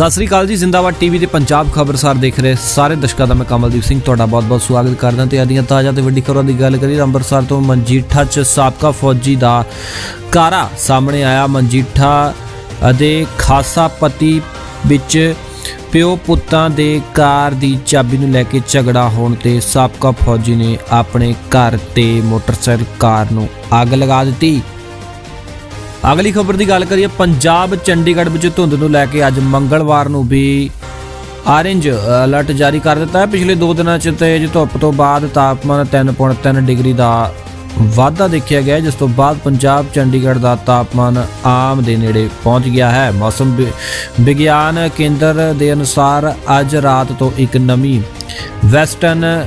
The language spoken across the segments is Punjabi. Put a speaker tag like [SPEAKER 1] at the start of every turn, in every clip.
[SPEAKER 1] ਸਤਿ ਸ੍ਰੀ ਅਕਾਲ ਜੀ, ਜ਼ਿੰਦਾਬਾਦ ਟੀਵੀ ਤੇ ਪੰਜਾਬ ਖਬਰਸਾਰ ਦੇਖ ਰਹੇ ਸਾਰੇ ਦਰਸ਼ਕਾਂ ਦਾ ਮੈਂ ਕਮਲਦੀਪ ਸਿੰਘ ਤੁਹਾਡਾ ਬਹੁਤ-ਬਹੁਤ ਸਵਾਗਤ ਕਰਦਾ ਤੇ ਆਦੀਆਂ ਤਾਜ਼ਾ ਤੇ ਵੱਡੀ ਖਬਰਾਂ ਦੀ ਗੱਲ ਕਰੀਏ ਤਾਂ ਅੰਮ੍ਰਿਤਸਰ ਤੋਂ ਮਨਜੀਠਾ 'ਚ ਸਾਬਕਾ ਫੌਜੀ ਦਾ ਕਾਰਾ ਸਾਹਮਣੇ ਆਇਆ। ਮਨਜੀਠਾ ਅਤੇ ਖਾਸਾ ਪਤੀ ਵਿੱਚ ਪਿਓ ਪੁੱਤਾਂ ਦੇ ਕਾਰ ਦੀ ਚਾਬੀ ਨੂੰ ਲੈ ਕੇ ਝਗੜਾ ਹੋਣ ਤੇ ਸਾਬਕਾ ਫੌਜੀ ਨੇ ਆਪਣੇ ਘਰ ਤੇ ਮੋਟਰਸਾਈਕਲ ਕਾਰ ਨੂੰ ਅੱਗ ਲਗਾ ਦਿੱਤੀ। ਅਗਲੀ ਖਬਰ ਦੀ ਗੱਲ ਕਰੀਏ, ਪੰਜਾਬ ਚੰਡੀਗੜ੍ਹ ਵਿੱਚ ਧੁੰਦ ਨੂੰ ਲੈ ਕੇ ਅੱਜ ਮੰਗਲਵਾਰ ਨੂੰ ਵੀ ਆਰੇਂਜ ਅਲਰਟ ਜਾਰੀ ਕਰ ਦਿੱਤਾ ਹੈ। ਪਿਛਲੇ 2 ਦਿਨਾਂ 'ਚ ਤੇਜ਼ ਧੁੱਪ ਤੋਂ ਬਾਅਦ ਤਾਪਮਾਨ 3.3 ਡਿਗਰੀ ਦਾ ਵਾਧਾ ਦੇਖਿਆ ਗਿਆ ਜਿਸ ਤੋਂ ਬਾਅਦ ਪੰਜਾਬ ਚੰਡੀਗੜ੍ਹ ਦਾ ਤਾਪਮਾਨ ਆਮ ਦੇ ਨੇੜੇ ਪਹੁੰਚ ਗਿਆ ਹੈ। ਮੌਸਮ ਵਿ- ਵਿਗਿਆਨ ਕੇਂਦਰ ਦੇ ਅਨੁਸਾਰ ਅੱਜ ਰਾਤ ਤੋਂ ਇੱਕ ਨਵੀਂ ਵੈਸਟਰਨ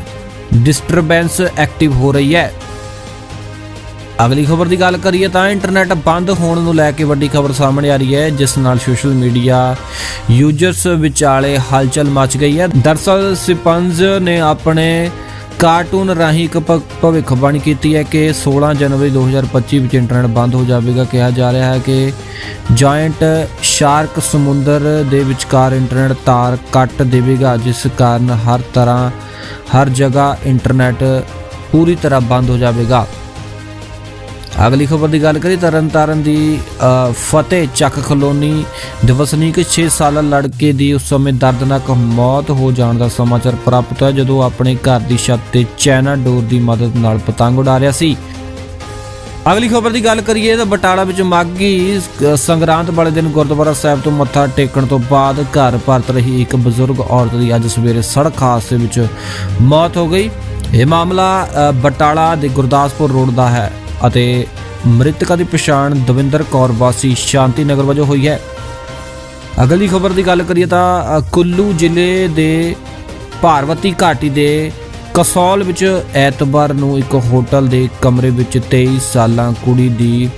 [SPEAKER 1] ਡਿਸਟਰਬੈਂਸ ਐਕਟਿਵ ਹੋ ਰਹੀ ਹੈ। ਅਗਲੀ ਖਬਰ ਦੀ ਗੱਲ ਕਰੀਏ ਤਾਂ ਇੰਟਰਨੈਟ ਬੰਦ ਹੋਣ ਨੂੰ ਲੈ ਕੇ ਵੱਡੀ ਖਬਰ ਸਾਹਮਣੇ ਆ ਰਹੀ ਹੈ, ਜਿਸ ਨਾਲ ਸੋਸ਼ਲ ਮੀਡੀਆ ਯੂਜ਼ਰਸ ਵਿਚਾਲੇ ਹਲਚਲ ਮਚ ਗਈ ਹੈ। ਦਰਸਲ ਸਿਪੰਜ ਨੇ ਆਪਣੇ ਕਾਰਟੂਨ ਰਾਹੀਂ ਇੱਕ ਭਵਿੱਖਬਾਣੀ ਕੀਤੀ ਹੈ ਕਿ 16 ਜਨਵਰੀ 2025 ਵਿੱਚ ਇੰਟਰਨੈਟ ਬੰਦ ਹੋ ਜਾਵੇਗਾ। ਕਿਹਾ ਜਾ ਰਿਹਾ ਹੈ ਕਿ ਜਾਇੰਟ ਸ਼ਾਰਕ ਸਮੁੰਦਰ ਦੇ ਵਿਚਕਾਰ ਇੰਟਰਨੈਟ ਤਾਰ ਕੱਟ ਦੇਵੇਗਾ, ਜਿਸ ਕਾਰਨ ਹਰ ਤਰ੍ਹਾਂ, ਹਰ ਜਗ੍ਹਾ ਇੰਟਰਨੈਟ ਪੂਰੀ ਤਰ੍ਹਾਂ ਬੰਦ ਹੋ ਜਾਵੇਗਾ। ਅਗਲੀ ਖਬਰ ਦੀ ਗੱਲ ਕਰੀ ਤਰਨਤਾਰਨ ਦੀ ਫਤਿਹ ਚੱਕ ਕਲੋਨੀ ਦੇ ਵਸਨੀਕ 6 ਸਾਲਾ ਲੜਕੇ ਦੀ ਉਸ ਸਮੇਂ ਦਰਦਨਾਕ ਮੌਤ ਹੋ ਜਾਣ ਦਾ ਸਮਾਚਾਰ ਪ੍ਰਾਪਤ ਹੋਇਆ, ਜਦੋਂ ਆਪਣੇ ਘਰ ਦੀ ਛੱਤ ਤੇ ਚੈਨਾ ਡੋਰ ਦੀ ਮਦਦ ਨਾਲ ਪਤੰਗ ਉਡਾ ਰਿਹਾ ਸੀ। ਅਗਲੀ ਖਬਰ ਦੀ ਗੱਲ ਕਰੀਏ ਤਾਂ ਬਟਾਲਾ ਵਿੱਚ ਮਾਗੀ ਸ- ਸੰਗਰਾਂਦ ਵਾਲੇ ਦਿਨ ਗੁਰਦੁਆਰਾ ਸਾਹਿਬ ਤੋਂ ਮੱਥਾ ਟੇਕਣ ਤੋਂ ਬਾਅਦ ਘਰ ਪਰਤ ਰਹੀ ਇੱਕ ਬਜ਼ੁਰਗ ਔਰਤ ਦੀ ਅੱਜ ਸਵੇਰੇ ਸੜਕ ਹਾਦਸੇ ਵਿੱਚ ਮੌਤ ਹੋ ਗਈ। ਇਹ ਮਾਮਲਾ ਬਟਾਲਾ ਦੇ ਗੁਰਦਾਸਪੁਰ ਰੋਡ ਦਾ ਹੈ। ਅਤੇ ਮ੍ਰਿਤਕਾ ਦੀ ਪਛਾਣ ਦਵਿੰਦਰ ਕੌਰ ਵਾਸੀ ਸ਼ਾਂਤੀ ਨਗਰ ਵਜੋਂ ਹੋਈ ਹੈ। ਅਗਲੀ ਖਬਰ ਦੀ ਗੱਲ ਕਰੀਏ ਤਾਂ ਕੁੱਲੂ ਜ਼ਿਲ੍ਹੇ ਦੇ ਭਾਰਵਤੀ ਘਾਟੀ ਦੇ ਕਸੌਲ ਵਿੱਚ ਐਤਵਾਰ ਨੂੰ ਇੱਕ ਹੋਟਲ ਦੇ ਕਮਰੇ ਵਿੱਚ 23 ਸਾਲਾਂ ਕੁੜੀ ਦੀ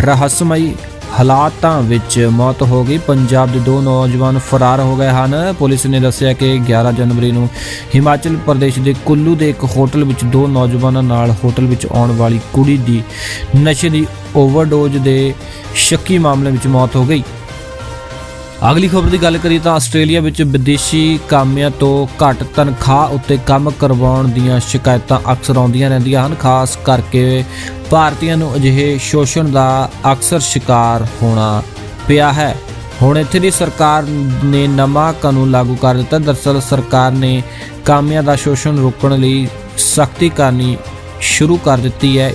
[SPEAKER 1] ਰਹੱਸਮਈ ਹਾਲਾਤਾਂ ਵਿੱਚ ਮੌਤ ਹੋ ਗਈ। ਪੰਜਾਬ ਦੇ ਦੋ ਨੌਜਵਾਨ ਫਰਾਰ ਹੋ ਗਏ ਹਨ। ਪੁਲਿਸ ਨੇ ਦੱਸਿਆ ਕਿ 11 ਜਨਵਰੀ ਨੂੰ ਹਿਮਾਚਲ ਪ੍ਰਦੇਸ਼ ਦੇ ਕੁੱਲੂ ਦੇ ਇੱਕ ਹੋਟਲ ਵਿੱਚ ਦੋ ਨੌਜਵਾਨਾਂ ਨਾਲ ਹੋਟਲ ਵਿੱਚ ਆਉਣ ਵਾਲੀ ਕੁੜੀ ਦੀ ਨਸ਼ੇ ਦੀ ਓਵਰਡੋਜ਼ ਦੇ ਸ਼ੱਕੀ ਮਾਮਲੇ ਵਿੱਚ ਮੌਤ ਹੋ ਗਈ। ਅਗਲੀ ਖਬਰ ਦੀ ਗੱਲ ਕਰੀਏ ਤਾਂ ਆਸਟ੍ਰੇਲੀਆ ਵਿੱਚ ਵਿਦੇਸ਼ੀ ਕਾਮਿਆਂ ਤੋਂ ਘੱਟ ਤਨਖਾਹ ਉੱਤੇ ਕੰਮ ਕਰਵਾਉਣ ਦੀਆਂ ਸ਼ਿਕਾਇਤਾਂ ਅਕਸਰ ਆਉਂਦੀਆਂ ਰਹਿੰਦੀਆਂ ਹਨ, ਖਾਸ ਕਰਕੇ ਭਾਰਤੀਆਂ ਨੂੰ ਅਜਿਹੇ ਸ਼ੋਸ਼ਣ ਦਾ ਅਕਸਰ ਸ਼ਿਕਾਰ ਹੋਣਾ ਪਿਆ ਹੈ। ਹੁਣ ਇੱਥੇ ਦੀ ਸਰਕਾਰ ਨੇ ਨਵਾਂ ਕਾਨੂੰਨ ਲਾਗੂ ਕਰ ਦਿੱਤਾ। ਦਰਸਲ ਸਰਕਾਰ ਨੇ ਕਾਮਿਆਂ ਦਾ ਸ਼ੋਸ਼ਣ ਰੋਕਣ ਲਈ ਸਖਤੀ ਕਰਨੀ ਸ਼ੁਰੂ ਕਰ ਦਿੱਤੀ ਹੈ।